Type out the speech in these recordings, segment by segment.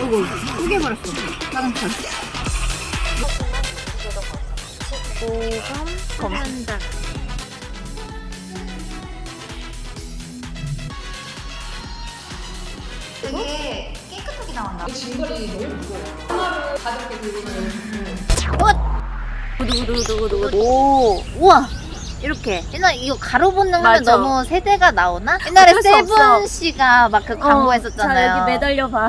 어이구, 쪼개버렸어. 자동차. 검. 한작. 되게 깨끗하게 나온다. 두두두두두두. 오, 우와. 이렇게 옛날 이거 가로 하면 맞아. 너무 세대가 나오나? 옛날에 어쩔 수 없어. 세븐 씨가 막 그 광고 했었잖아요. 자, 여기 매달려 봐.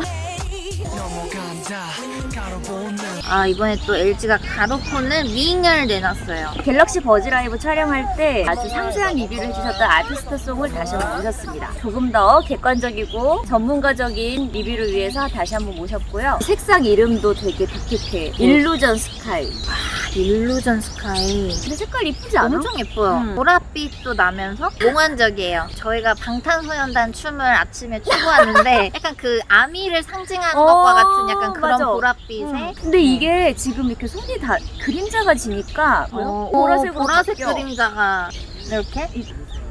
아 이번에 또 LG가 가로포는 윙을 내놨어요. 갤럭시 버즈 라이브 촬영할 때 아주 상세한 리뷰를 해주셨던 아티스트 송을 다시 한번 모셨습니다. 조금 더 객관적이고 전문가적인 리뷰를 위해서 다시 한번 모셨고요. 색상 이름도 되게 독특해. 일루전 스카이. 일루전 스카이. 근데 색깔 이쁘지 않아? 엄청 예뻐요. 음. 보랏빛도 나면서 몽환적이에요. 저희가 방탄소년단 춤을 아침에 추고 왔는데 약간 그 아미를 상징하는 어, 것과 같은 약간 그런 맞아. 보랏빛의 음. 근데 이게 지금 이렇게 손이 다 그림자가 지니까 어, 보라색으로 보라색 바뀌어. 그림자가 이렇게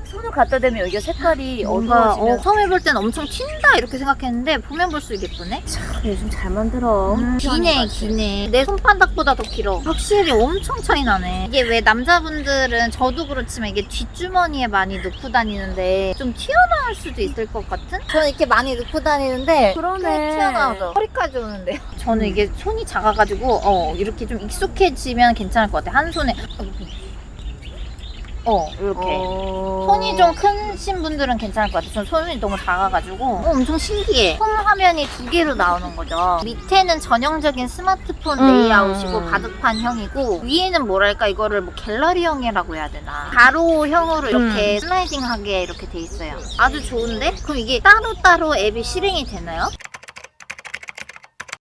손을 갖다 대면 여기가 색깔이 뭔가 어, 어두워지면서 처음에 볼 땐 엄청 튄다 이렇게 생각했는데 보면 볼수록 예쁘네. 요즘 잘 만들어. 음, 기네 기네. 내 손바닥보다 더 길어. 확실히 엄청 차이 나네. 이게 왜 남자분들은 저도 그렇지만 이게 뒷주머니에 많이 넣고 다니는데 좀 튀어나올 수도 있을 것 같은? 저는 이렇게 많이 넣고 다니는데 그러네. 꽤 튀어나오죠. 허리까지 오는데요. 저는 이게 손이 작아가지고 어 이렇게 좀 익숙해지면 괜찮을 것 같아. 한 손에 어 이렇게. 어... 손이 좀 크신 분들은 괜찮을 것 같아요. 저는 손이 너무 작아가지고 어, 엄청 신기해. 홈 화면이 두 개로 나오는 거죠. 밑에는 전형적인 스마트폰 음. 레이아웃이고 바둑판형이고 위에는 뭐랄까 이거를 뭐 갤러리형이라고 해야 되나 가로형으로 이렇게 음. 슬라이딩하게 이렇게 돼 있어요. 아주 좋은데? 그럼 이게 따로따로 앱이 실행이 되나요?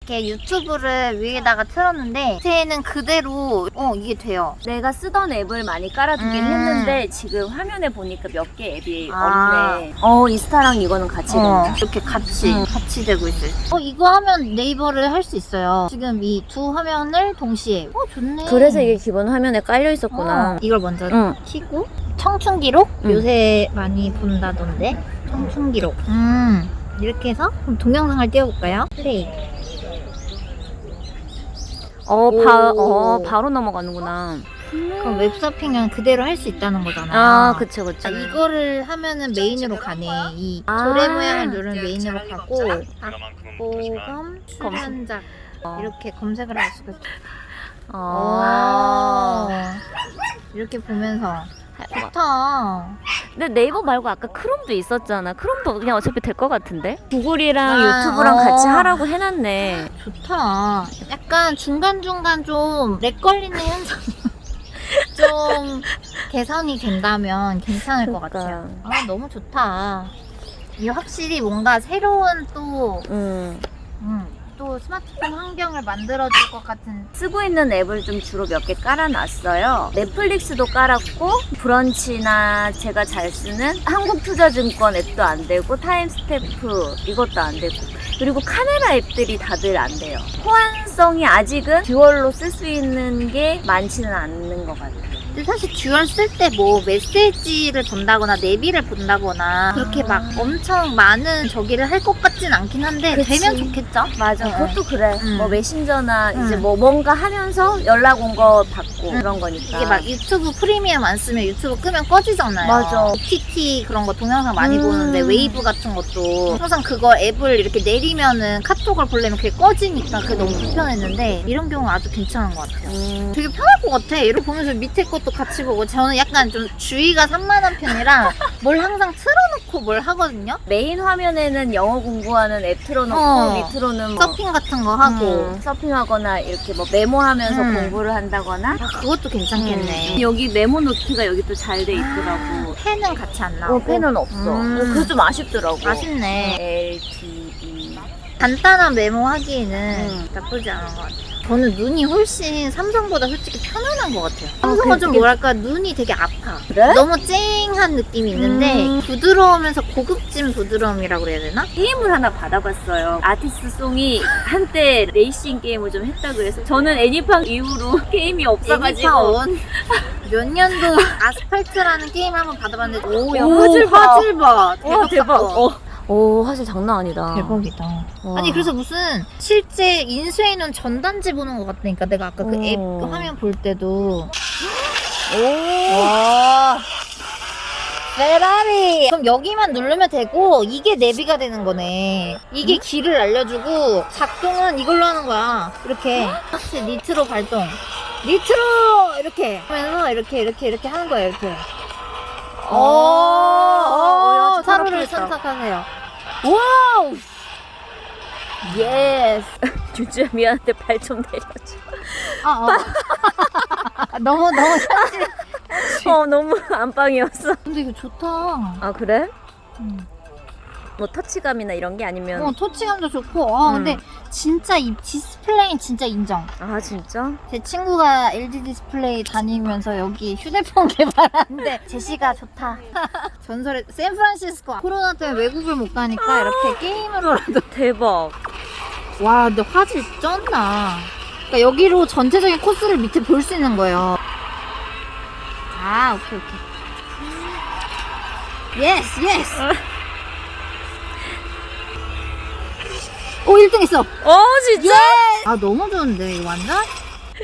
이렇게 유튜브를 위에다가 틀었는데 밑에는 그대로 어 이게 돼요. 내가 쓰던 앱을 많이 깔아두긴 음. 했는데 지금 화면에 보니까 몇 개 앱이 아. 없네. 어 인스타랑 이거는 같이 어, 된다. 이렇게 같이 음. 같이 되고 있어요. 어 이거 하면 네이버를 할 수 있어요. 지금 이 두 화면을 동시에. 어 좋네. 그래서 이게 기본 화면에 깔려 있었구나. 어, 이걸 먼저 응. 키고 청춘 기록 음. 요새 많이 본다던데 청춘 기록. 음 이렇게 해서 그럼 동영상을 띄워볼까요? 플레이. 어, 바, 오. 어 바로 넘어가는구나. 그럼 웹서핑은 그대로 할 수 있다는 거잖아요. 아 그쵸 그쵸. 아, 이거를 하면은 메인으로 가네. 이 아. 조례 모양을 누르면 메인으로 가고 박보검 출판작 이렇게 검색을 할 수가 있어요. 어. 이렇게 보면서 좋다. 근데 네이버 말고 아까 크롬도 있었잖아. 크롬도 그냥 어차피 될 것 같은데? 구글이랑 아, 유튜브랑 어. 같이 하라고 해놨네. 좋다. 약간 중간중간 좀 렉 걸리는 현상 좀 개선이 된다면 괜찮을 것 그러니까. 같아요. 아, 너무 좋다. 이게 확실히 뭔가 새로운 또, 음. 음, 또 스마트폰 환경을 만들어줄 것 같은 쓰고 있는 앱을 좀 주로 몇 개 깔아놨어요. 넷플릭스도 깔았고, 브런치나 제가 잘 쓰는 한국투자증권 앱도 안 되고, 타임스태프 이것도 안 되고, 그리고 카메라 앱들이 다들 안 돼요. 호환성이 아직은 듀얼로 쓸 수 있는 게 많지는 않는 것 같아요. 근데 사실 듀얼 쓸 때 뭐 메시지를 본다거나 내비를 본다거나 그렇게 막 엄청 많은 저기를 할 것 같진 않긴 한데 그치. 되면 좋겠죠? 맞아, 어, 그것도 그래. 음. 뭐 메신저나 이제 음. 뭐 뭔가 하면서 연락 온 거 받고 음. 그런 거니까. 이게 막 유튜브 프리미엄 안 쓰면 유튜브 끄면 꺼지잖아요. 맞아. OTT 그런 거 동영상 많이 음. 보는데 웨이브 같은 것도 항상 그거 앱을 이렇게 내리면은 카톡을 보려면 그게 꺼지니까 그게 너무 불편했는데 이런 경우 아주 괜찮은 것 같아요. 음. 되게 편할 것 같아. 이렇게 보면서 밑에 것도 같이 보고 저는 약간 좀 주의가 산만한 편이라 뭘 항상 틀어놓고 뭘 하거든요. 메인 화면에는 영어 공부하는 앱 틀어놓고 어. 밑으로는 뭐 서핑 같은 거 하고 음, 서핑하거나 이렇게 뭐 메모하면서 음. 공부를 한다거나 아, 그것도 괜찮겠네. 음. 여기 메모 노트가 여기 또 잘 돼 있더라고. 펜은 같이 안 나오고 어, 펜은 없어. 음. 어, 그게 좀 아쉽더라고. 아쉽네. LTE. 간단한 메모 하기에는 음. 나쁘지 않은 것 같아요. 저는 눈이 훨씬 삼성보다 솔직히 편안한 것 같아요. 삼성은 좀 그게- 뭐랄까 눈이 되게 아파. 그래? 너무 쨍한 느낌이 있는데 음. 부드러우면서 고급진 부드러움이라고 그래야 되나? 게임을 하나 받아봤어요. 아티스트 송이 한때 레이싱 게임을 좀 했다 그래서 저는 애니팡 이후로 게임이 없어가지고 몇 년도 아스팔트라는 게임을 한번 받아봤는데 오, 야, 화질 봐. 화질 봐. 와 대박. 사건. 어. 오 화질 장난 아니다. 대박이다. 와. 아니 그래서 무슨 실제 인쇄해 놓은 전단지 보는 것 같다니까 내가 아까 그앱 어. 화면 볼 때도. 오. 와. 페라리. 그럼 여기만 누르면 되고 이게 내비가 되는 거네. 이게 길을 알려주고 작동은 이걸로 하는 거야. 이렇게. 혹시 니트로 발동. 니트로! 이렇게. 하면서 이렇게 이렇게 이렇게 하는 거야 이렇게. 어, 어, 야, 사로를 진짜 선택하세요 와우 예스 주주야 미안한데 발 좀 내려줘. 아, 어. 너무 너무 어 너무 안방이었어. 근데 이거 좋다 아 그래? 음. 뭐 터치감이나 이런 게 아니면 어 터치감도 좋고. 아 음. 근데 진짜 이 디스플레이는 진짜 인정. 아 진짜? 제 친구가 LG 디스플레이 다니면서 여기 휴대폰 개발하는데 제시가 좋다. 전설의 샌프란시스코. 코로나 때문에 외국을 못 가니까 이렇게 게임으로라도. 대박. 와 근데 화질 쩐다. 그러니까 여기로 전체적인 코스를 밑에 볼 수 있는 거예요. 아 오케이 오케이. 예스 예스 오 1등 했어 어 진짜? 아 너무 좋은데 이거 완전?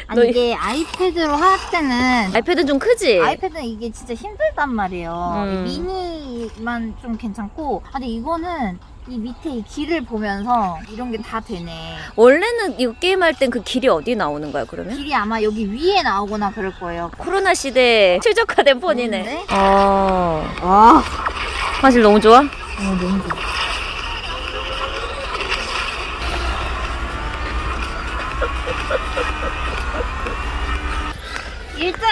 아니 너 이게 아이패드로 할 때는 아이패드 좀 크지? 아이패드는 이게 진짜 힘들단 말이에요 음. 미니만 좀 괜찮고 아, 근데 이거는 이 밑에 이 길을 보면서 이런 게 다 되네 원래는 이거 게임할 땐 그 길이 어디 나오는 거야 그러면? 길이 아마 여기 위에 나오거나 그럴 거예요 코로나 시대에 최적화된 폰이네. 좋은데? 어. 아 화질 너무 좋아? 어, 너무 좋아 일등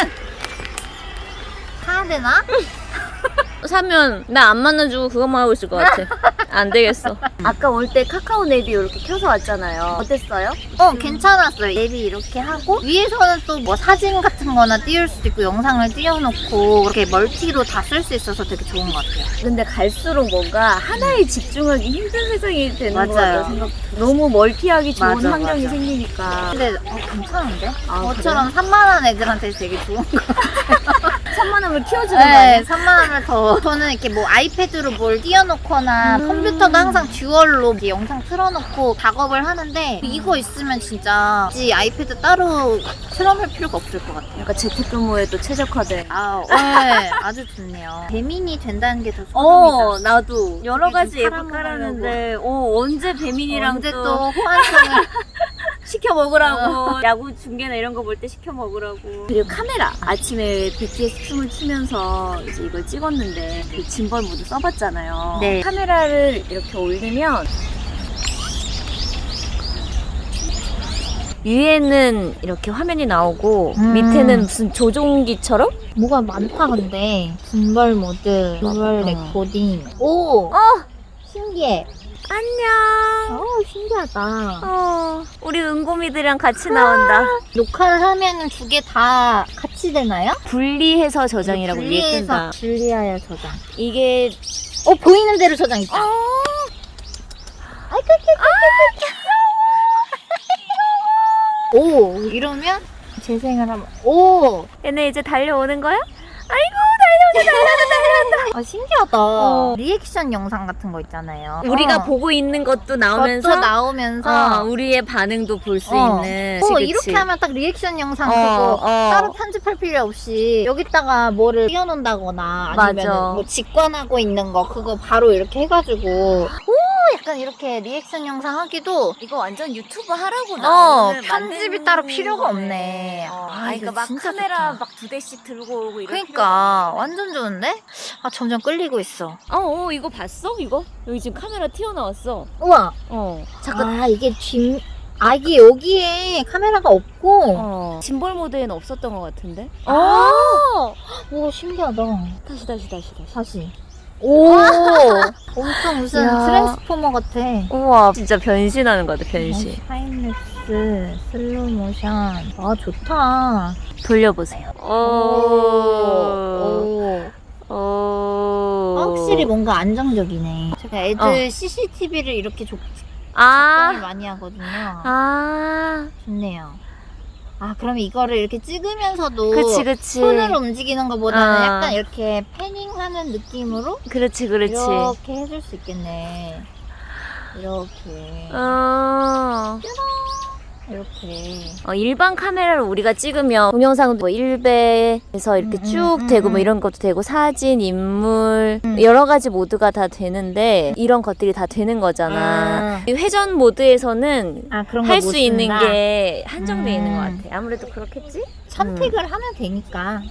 사야 되나? 사면 나 안 만나주고 그것만 하고 있을 것 같아. 안 되겠어. 아까 올 때 카카오 네비 이렇게 켜서 왔잖아요. 어땠어요? 어 괜찮았어요 앱이 이렇게 하고 위에서는 또 뭐 사진 같은 거나 띄울 수도 있고 영상을 띄워놓고 이렇게 멀티로 다 쓸 수 있어서 되게 좋은 것 같아요 근데 갈수록 뭔가 하나에 집중하기 힘든 세상이 되는 맞아요. 것 같아요. 생각. 너무 멀티하기 좋은 맞아, 환경이 맞아. 생기니까. 근데 어, 괜찮은데? 아, 저처럼 3만원 애들한테 되게 좋은 거 3만 원을 키워주는 거 네, 아니야? 3만 원을 더 저는 이렇게 뭐 아이패드로 뭘 띄워놓거나 음. 컴퓨터도 항상 듀얼로 이렇게 영상 틀어놓고 작업을 하는데 이거 있으면 진짜 이 아이패드 따로 틀어놓을 필요가 없을 것 같아요 그러니까 재택근무에도 최적화된. 아, 네, 아주 좋네요. 배민이 된다는 게더 어, 소름이다. 나도 여러 요즘 가지 앱을 사람 깔았는데, 어, 언제 배민이랑 언제 또, 또 호환성을 시켜 먹으라고. 야구 중계나 이런 거 볼 때 시켜 먹으라고. 그리고 카메라. 아침에 BTS 춤을 추면서 이제 이걸 찍었는데, 그 짐벌 모드 써봤잖아요. 네. 카메라를 이렇게 올리면, 위에는 이렇게 화면이 나오고, 음. 밑에는 무슨 조종기처럼? 뭐가 많다 근데 분발 모드, 분발 어. 레코딩. 오, 어! 신기해. 안녕! 어, 신기하다. 어, 우리 은고미들이랑 같이 나온다. 녹화를 하면은 두 개 다 같이 되나요? 분리해서 저장이라고 분리해서 뜬다. 분리하여 저장. 이게 어, 보이는 대로 저장 있다. 오, 이러면 재생을 하면 오, 얘네 이제 달려오는 거야? 아, 신기하다. 어. 리액션 영상 같은 거 있잖아요. 우리가 어. 보고 있는 것도 나오면서 것도 나오면서 어, 우리의 반응도 볼 수 어. 있는. 어, 그치, 이렇게. 하면 딱 리액션 영상 어, 그거 어. 따로 편집할 필요 없이 여기다가 뭐를 띄워놓는다거나 아니면 맞아. 뭐 직관하고 있는 거 그거 바로 이렇게 해가지고 오 약간 이렇게 리액션 영상 하기도 이거 완전 유튜브 하라고 어 나오는 편집이 따로 필요가. 없네. 어, 아, 아, 이거 이거 막 진짜 카메라 좋다. 막 두 대씩 들고 오고 이런 그러니까 완전 좋은데? 아 점점 끌리고 있어. 어, 어, 이거 봤어? 이거? 여기 지금 카메라 튀어나왔어. 우와 어. 잠깐 아 이게 뒷 아, 이게 여기에 카메라가 없고. 어. 짐벌 모드에는 없었던 것 같은데? 아! 오, 신기하다. 다시, 다시, 다시, 다시. 다시. 오! 엄청 무슨 야. 트랜스포머 같아. 우와, 진짜 변신하는 것 같아, 변신. 타임랩스, 슬로우 모션. 아, 좋다. 돌려보세요. 오. 오. 오. 오. 아, 확실히 뭔가 안정적이네. 제가 애들 어. CCTV를 이렇게 조, 작동을 아. 많이 하거든요. 아. 좋네요. 아 그러면 이거를 이렇게 찍으면서도 그치 그치. 손으로 움직이는 것보다는 아. 약간 이렇게 패닝하는 느낌으로 그렇지 그렇지. 이렇게 해줄 수 있겠네. 이렇게. 어... 이렇게 어, 일반 카메라로 우리가 찍으면 동영상도 뭐 1배에서 이렇게 음, 쭉 음, 되고 음, 뭐 음. 이런 것도 되고 사진, 인물 음. 여러 가지 모드가 다 되는데 이런 것들이 다 되는 거잖아. 아. 이 회전 모드에서는 아 할 수 있는. 게 한정돼 있는 것 음. 같아. 아무래도 그렇겠지? 선택을 하면 되니까.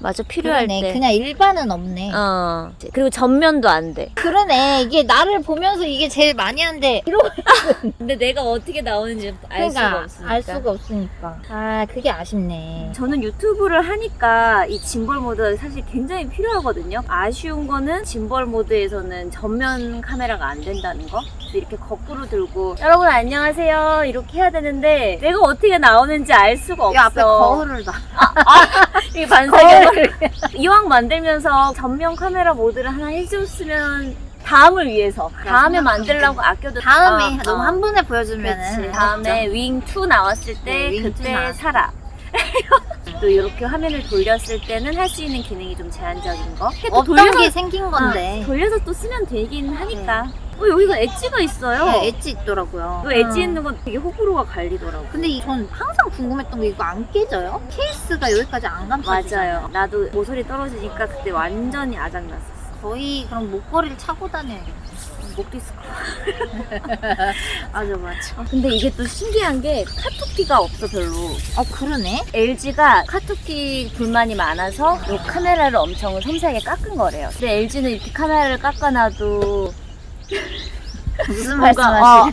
맞아 필요할 그러네. 때. 그냥 일반은 없네. 어. 그리고 전면도 안 돼. 그러네. 이게 나를 보면서 이게 제일 많이 한데 이러고 근데 내가 어떻게 나오는지 알 그러니까 알 수가 없으니까. 아 그게 아쉽네. 저는 유튜브를 하니까 이 짐벌 모드가 사실 굉장히 필요하거든요. 아쉬운 거는 짐벌 모드에서는 전면 카메라가 안 된다는 거. 이렇게 거꾸로 들고 여러분 안녕하세요 이렇게 해야 되는데 내가 어떻게 나오는지 알 수가 없어. 이 앞에 거울을 봐. 이게 반사기. 이왕 만들면서 전면 카메라 모드를 하나 해줬으면 다음을 위해서 다음에 만들려고 아껴도 다음에 아, 너무 어. 한 번에 보여주면은 그치. 다음에 윙 2 나왔을 때 네, 윙2 그때 나왔을 사라. 또 이렇게 화면을 돌렸을 때는 할 수 있는 기능이 좀 제한적인 거. 또 없던 돌려서, 게 생긴 건데. 아, 돌려서 또 쓰면 되긴 하니까. 어, 여기가 엣지가 있어요. 네, 엣지 있더라고요. 이 엣지 음. 있는 건 되게 호불호가 갈리더라고. 근데 이- 전 항상 궁금했던 게 이거 안 깨져요? 케이스가 여기까지 안 감싸지잖아요. 맞아요. 나도 모서리 떨어지니까 그때 완전히 아작났었어. 거의 그럼 목걸이를 차고 다녀요. 목 디스크. 맞아, 맞아. 근데 이게 또 신기한 게 카톡피가 없어, 별로. 어 그러네. LG가 카톡기 불만이 많아서 이 카메라를 엄청 섬세하게 깎은 거래요. 근데 LG는 이렇게 카메라를 깎아놔도 무슨 뭔가, 말씀하시? 어,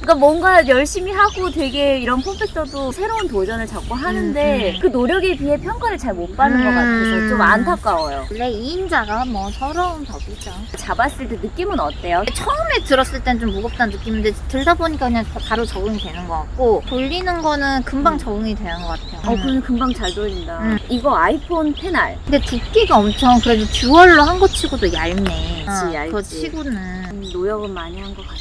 그러니까 뭔가 열심히 하고 되게 이런 폼팩터도 새로운 도전을 자꾸 하는데 음, 음. 그 노력에 비해 평가를 잘 못 받는 것 음. 같아서 좀 안타까워요. 원래 2인자가 뭐 서러운 법이죠. 잡았을 때 느낌은 어때요? 처음에 들었을 땐 좀 무겁다는 느낌인데 들다 보니까 그냥 바로 적응이 되는 것 같고 돌리는 거는 금방 음. 적응이 되는 것 같아요. 어, 음. 그럼 금방 잘 돌린다. 음. 이거 아이폰 페날. 근데 두께가 엄청 그래도 듀얼로 한 거 치고도 얇네. 그치, 어, 얇지. 그거 치고는. 음, 노력은 많이 한 것 같아.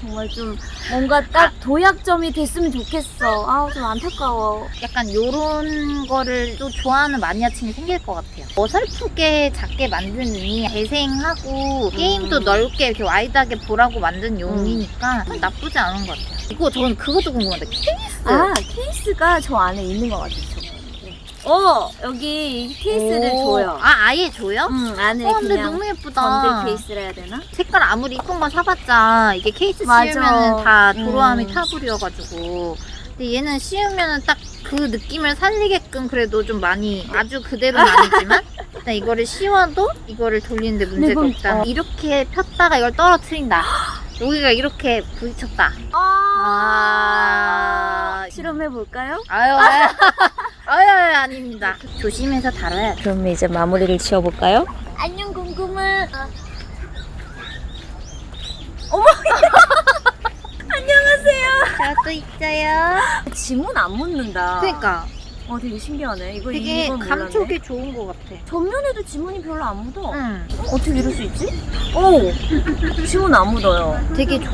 정말 좀 뭔가 딱 도약점이 됐으면 좋겠어. 아우 좀 안타까워. 약간 요런 거를 또 좋아하는 마니아층이 생길 것 같아요. 어설프게 작게 만드니 재생하고 게임도 넓게 이렇게 와이드하게 보라고 만든 용이니까 나쁘지 않은 것 같아요. 이거 저는 그것도 궁금한데 케이스. 아 케이스가 저 안에 있는 것 같아. 저거. 어 여기 이 케이스를 오. 줘요. 아 아예 줘요? 응 안에 어, 근데 그냥 너무 예쁘다. 번들 케이스라 해야 되나? 색깔 아무리 이쁜 거 사봤자 이게 케이스 맞아. 씌우면은 다 도로함이 음. 타버려가지고. 근데 얘는 씌우면은 딱그 느낌을 살리게끔 그래도 좀 많이 아주 그대로는 아니지만 일단 이거를 씌워도 이거를 돌리는데 문제가 이건- 없다. 어. 이렇게 폈다가 이걸 떨어뜨린다. 여기가 이렇게 부딪혔다. 아, 실험해 볼까요? 아유, 아유, 아유, 아유, 아닙니다. 조심해서 다뤄야 돼. 그럼 이제 마무리를 지어볼까요? 안녕 궁금해. 어머. 안녕하세요. 저도 있어요. 지문 안 묻는다. 그러니까 어 되게 신기하네. 이거 되게 이건 몰랐네. 감촉이 좋은 것 같아. 전면에도 지문이 별로 안 묻어. 응. 어떻게 이럴 수 있지? 오 지문 안 묻어요. 되게 좋.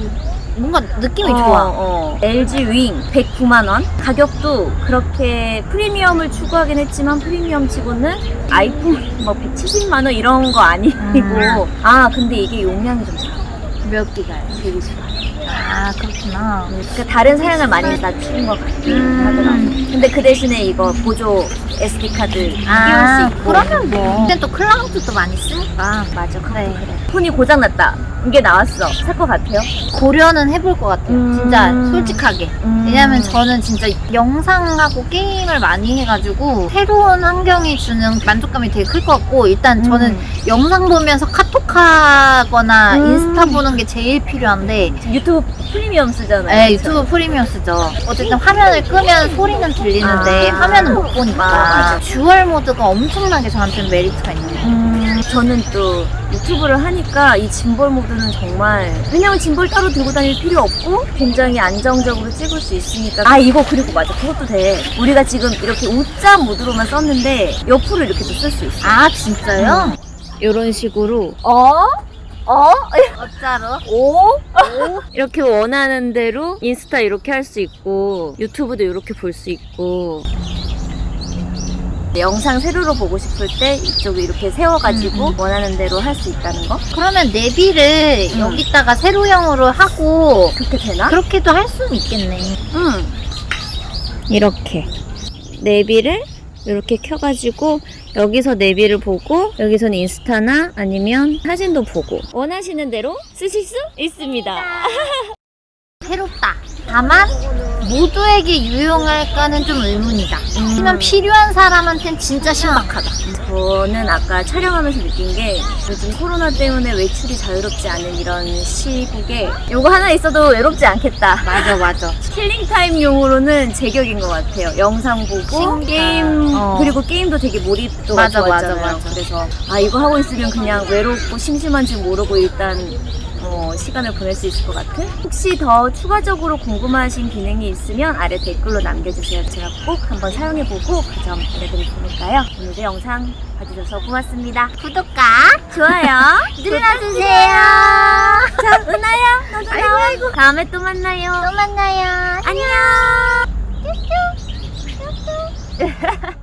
뭔가 느낌이 어, 좋아. 어. LG 윙 109만 원. 가격도 그렇게 프리미엄을 추구하긴 했지만 프리미엄 치고는 아이폰 뭐 170만 원 이런 거 아니고 음. 아 근데 이게 용량이 좀 작아. 몇 기가요? 120만. 아 그렇구나. 그러니까 다른 사양을 많이 낮춘 것 같긴 음. 하더라고. 근데 그 대신에 이거 보조 SD 카드 아 끼울 수 있고. 그러면 뭐. 근데 또 클라우드도 많이 쓰니까 맞아, 그것도 네. 그래. 폰이 고장 났다. 이게 나왔어. 살 것 같아요? 고려는 해볼 것 같아요. 음. 진짜 솔직하게. 왜냐면 저는 진짜 영상하고 게임을 많이 해가지고 새로운 환경이 주는 만족감이 되게 클 것 같고 일단 저는 영상 보면서 카톡하거나 음. 인스타 보는 게 제일 필요한데 유튜브 프리미엄 쓰잖아요. 네, 그쵸? 유튜브 프리미엄 쓰죠. 어쨌든 화면을 끄면 소리는 들리는데 아. 화면은 못 보니까 맞아. 듀얼 모드가 엄청나게 저한테는 메리트가 있네요. 음, 저는 또 유튜브를 하니까 이 짐볼 모드는 정말 왜냐면 짐볼 따로 들고 다닐 필요 없고 굉장히 안정적으로 찍을 수 있으니까 아 이거 그리고 맞아 그것도 돼 우리가 지금 이렇게 U자 모드로만 썼는데 옆으로 이렇게 또 쓸 수 있어 아 진짜요? 이런 식으로 어? 어? 어짜로? 오? 이렇게 원하는 대로 인스타 이렇게 할 수 있고 유튜브도 이렇게 볼 수 있고 영상 세로로 보고 싶을 때 이쪽을 이렇게 세워가지고 음, 원하는 대로 할 수 있다는 거? 그러면 내비를 음. 여기다가 세로형으로 하고 그렇게 되나? 그렇게도 할 수는 있겠네. 응. 이렇게. 내비를 이렇게 켜가지고 여기서 내비를 보고 여기서는 인스타나 아니면 사진도 보고 원하시는 대로 쓰실 수 있습니다. 새롭다. 다만 모두에게 유용할까는 좀 의문이다. 음. 하지만 필요한 사람한텐 진짜 신박하다. 저는 아까 촬영하면서 느낀 게 요즘 코로나 때문에 외출이 자유롭지 않은 이런 시국에 요거 하나 있어도 외롭지 않겠다. 맞아 맞아. 킬링 타임용으로는 제격인 것 같아요. 영상 보고 신기하다. 게임 어. 그리고 게임도 되게 몰입도가 맞아, 좋았잖아요. 맞아, 맞아. 그래서 아 이거 하고 있으면 그냥 외롭고 심심한 줄 모르고 일단 어, 시간을 보낼 수 있을 것 같은? 혹시 더 추가적으로 궁금하신 기능이 있으면 아래 댓글로 남겨주세요. 제가 꼭 한번 사용해보고 그 점 알려드릴 테니까요. 오늘도 영상 봐주셔서 고맙습니다. 구독과 좋아요 눌러주세요. 자, 은하야, 너도 나와. 다음에 또 만나요. 또 만나요. 안녕.